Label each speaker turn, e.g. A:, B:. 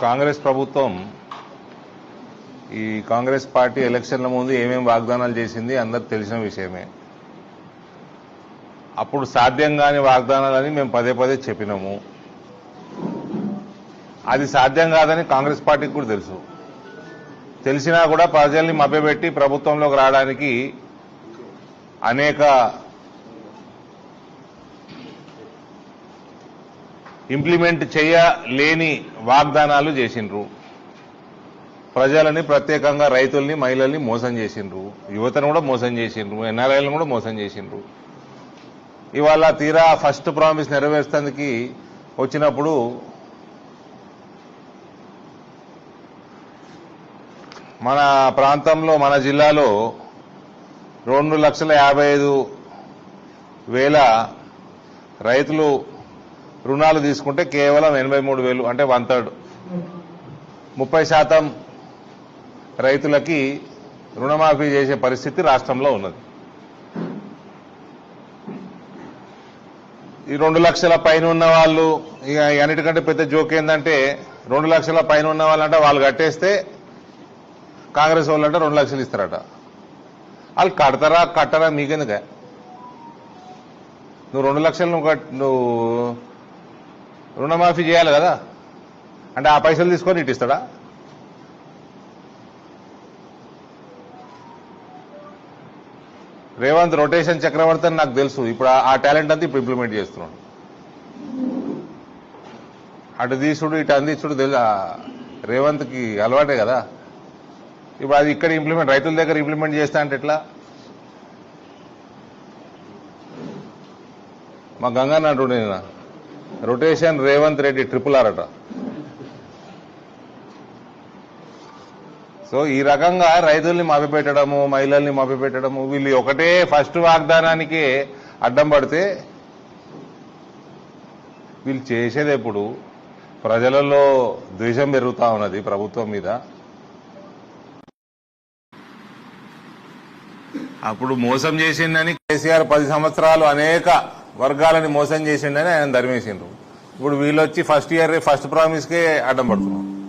A: కాంగ్రెస్ ప్రభుత్వం ఈ కాంగ్రెస్ పార్టీ ఎలక్షన్ల ముందు ఏమేమి వాగ్దానాలు చేసింది అందరికి తెలిసిన విషయమే. అప్పుడు సాధ్యం కాని వాగ్దానాలని మేము పదే పదే చెప్పినాము. అది సాధ్యం కాదని కాంగ్రెస్ పార్టీకి కూడా తెలుసు. తెలిసినా కూడా ప్రజల్ని మభ్యపెట్టి ప్రభుత్వంలోకి రావడానికి అనేక ఇంప్లిమెంట్ చేయలేని వాగ్దానాలు చేసిండ్రు. ప్రజలని ప్రత్యేకంగా రైతుల్ని మహిళల్ని మోసం చేసిండ్రు. యువతను కూడా మోసం చేసిండ్రు. ఎన్ఆర్ఐలను కూడా మోసం చేసిండ్రు. ఇవాళ తీరా ఫస్ట్ ప్రామిస్ నెరవేర్చడానికి వచ్చినప్పుడు మన ప్రాంతంలో మన జిల్లాలో రెండు లక్షల యాభై ఐదు వేల రైతులు రుణాలు తీసుకుంటే కేవలం ఎనభై మూడు వేలు అంటే వన్ థర్డ్ ముప్పై శాతం రైతులకి రుణమాఫీ చేసే పరిస్థితి రాష్ట్రంలో ఉన్నది. ఈ రెండు లక్షల పైన ఉన్న వాళ్ళు ఇక అన్నిటికంటే పెద్ద జోక్ ఏంటంటే రెండు లక్షల పైన ఉన్న వాళ్ళంటే వాళ్ళు కట్టేస్తే కాంగ్రెస్ వాళ్ళంటే రెండు లక్షలు ఇస్తారట. వాళ్ళు కడతారా కట్టరా మీకెందుక? నువ్వు రెండు లక్షలు నువ్వు నువ్వు రుణమాఫీ చేయాలి కదా? అంటే ఆ పైసలు తీసుకొని ఇటు ఇస్తాడా? రేవంత్ రొటేషన్ చక్రవర్తి అని నాకు తెలుసు. ఇప్పుడు ఆ- టాలెంట్ అంతా ఇప్పుడు ఇంప్లిమెంట్ చేస్తున్నాడు. అటు తీసుడు ఇటు అందించుడు తెలు రేవంత్కి అలవాటే కదా? ఇప్పుడు అది ఇక్కడ ఇంప్లిమెంట్ రైతుల దగ్గర ఇంప్లిమెంట్ చేస్తా అంటే ఎట్లా? మా గంగా అంటుండే rotation Revanth Reddy triple R అట. సో ఈ రకంగా రైతుల్ని మభ్యపెట్టడము మహిళల్ని మభ్యపెట్టడము వీళ్ళు ఒకటే ఫస్ట్ వాగ్దానానికి అడ్డం పడితే వీళ్ళు చేసేది ఎప్పుడు? ప్రజలలో ద్వేషం పెరుగుతా ఉన్నది ప్రభుత్వం మీద. అప్పుడు మోసం చేసిందని కేసీఆర్ పది సంవత్సరాలు అనేక వర్గాలని మోసం చేసిండని ఆయన ధర్మేసిండ్రు. ఇప్పుడు వీళ్ళు వచ్చి ఫస్ట్ ఇయర్ ఫస్ట్ ప్రామిస్కే అడ్డం పడుతున్నారు.